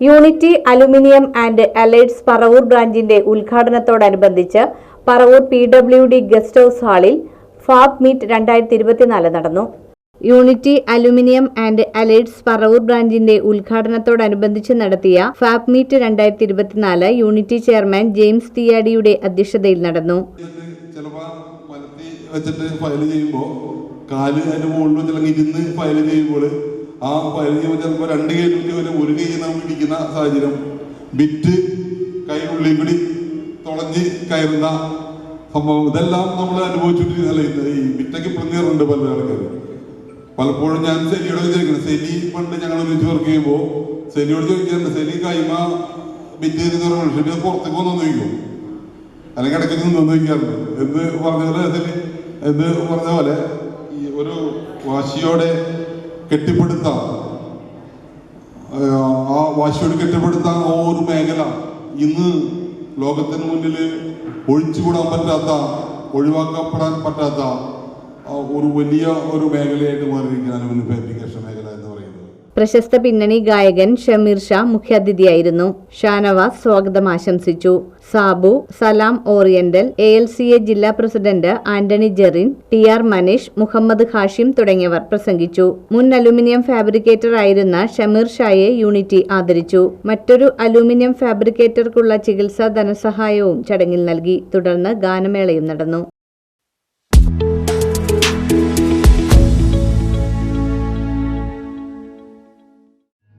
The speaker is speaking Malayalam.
Unity aluminium and allieds Paravur ബ്രാഞ്ചിന്റെ ഉദ്ഘാടനത്തോടനുബന്ധിച്ച് Paravur P W D guest house ഹാളിൽ ഫാബ് മീറ്റ് രണ്ടായിരത്തി ഇരുപത്തിനാല് നടന്നു. Unity aluminium and allieds Paravur ബ്രാഞ്ചിന്റെ ഉദ്ഘാടനത്തോടനുബന്ധിച്ച് നടത്തിയ ഫാബ് മീറ്റ് രണ്ടായിരത്തി ഇരുപത്തിനാല് യൂണിറ്റി ചെയർമാൻ ജെയിംസ് തിയാടിയുടെ അധ്യക്ഷതയിൽ നടന്നു. വെച്ചിട്ട് ഫയൽ ചെയ്യുമ്പോൾ ഫയൽ ചെയ്യുമ്പോൾ ആ ഫയൽ ചെയ്യുമ്പോൾ ചിലപ്പോൾ രണ്ട് കൈ വരെ ഒരു കൈ പിടിക്കുന്ന സാഹചര്യം ബിറ്റ് കൈയുള്ളിൽ കൂടി തുളഞ്ഞ് കയറുന്ന സംഭവം. ഇതെല്ലാം നമ്മൾ അനുഭവിച്ചുകൊണ്ടിരുന്നല്ല ഇത് ഈ ബിറ്റൊക്കെ ഇപ്പോഴും നേറുണ്ട് പല ആൾക്കാർ പലപ്പോഴും ഞാൻ സെലിയോട് ചോദിക്കുന്നത് സെലി പണ്ട് ഞങ്ങൾ ഒരുമിച്ച് വർക്ക് ചെയ്യുമ്പോൾ സെലിയോട് ചോദിക്കാറുണ്ട് സെലി കൈമ ബിറ്റ് ചെയ്ത് പക്ഷേ പുറത്തേക്ക് വന്നു ചോദിക്കും അല്ലെങ്കിൽ ഇടയ്ക്ക് നിന്ന് ചോദിക്കാറുണ്ട്. എന്ത് പറഞ്ഞ പോലെ സെലി എന്ത് പറഞ്ഞ പോലെ ഈ ഒരു വാശിയോടെ കെട്ടിപ്പടുത്താം. ആ വാശിയോട് കെട്ടിപ്പടുത്ത ആ ഒരു മേഖല ഇന്ന് ലോകത്തിന് മുന്നിൽ ഒഴിച്ചുകൂടാൻ പറ്റാത്ത ഒഴിവാക്കപ്പെടാൻ പറ്റാത്ത ഒരു വലിയ ഒരു മേഖലയായിട്ട് മാറിയിരിക്കുകയാണ് മുന്നിൽ പ്രശസ്ത പിന്നണി ഗായകൻ ഷമീർ ഷാ മുഖ്യാതിഥിയായിരുന്നു. ഷാനവാസ് സ്വാഗതം ആശംസിച്ചു. Sabu Salam oriental A L C A ജില്ലാ president Antony Jerin T R Manish Muhammad Hashim തുടങ്ങിയവർ പ്രസംഗിച്ചു. മുൻ അലുമിനിയം ഫാബ്രിക്കേറ്റർ ആയിരുന്ന ഷമീർ ഷായെ യൂണിറ്റി ആദരിച്ചു. മറ്റൊരു അലുമിനിയം ഫാബ്രിക്കേറ്റർക്കുള്ള ചികിത്സാ ധനസഹായവും ചടങ്ങിൽ നൽകി. തുടർന്ന് ഗാനമേളയും നടന്നു.